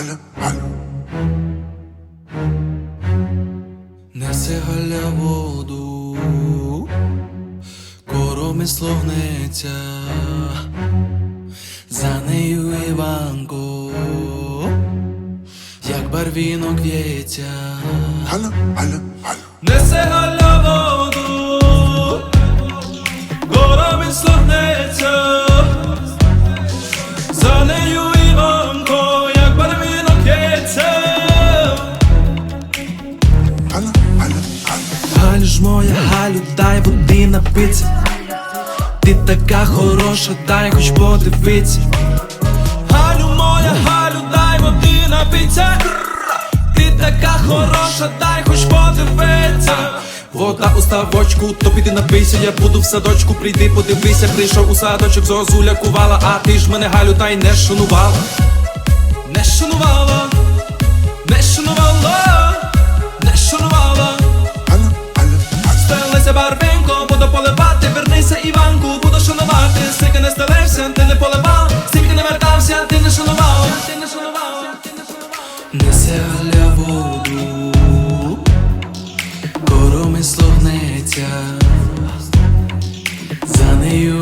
Галя, Галя. Несе Галя воду, короми словниця, за нею Іванко, як барвінок в'ється. Галя, Галя, Галя. Ж моя, Галю, дай води напиться Ти така хороша, дай хоч подивиться Галю моя, Галю, дай води напиться Ти така хороша, дай хоч подивиться Вода у ставочку, то піди напийся, я буду в садочку, прийди, подивися, прийшов у садочок, зозуля кувала, а ти ж мене Галю, та й не шанувала. Не шанувала, не шанувала, Несе гля воду, короми слогнеться, за нею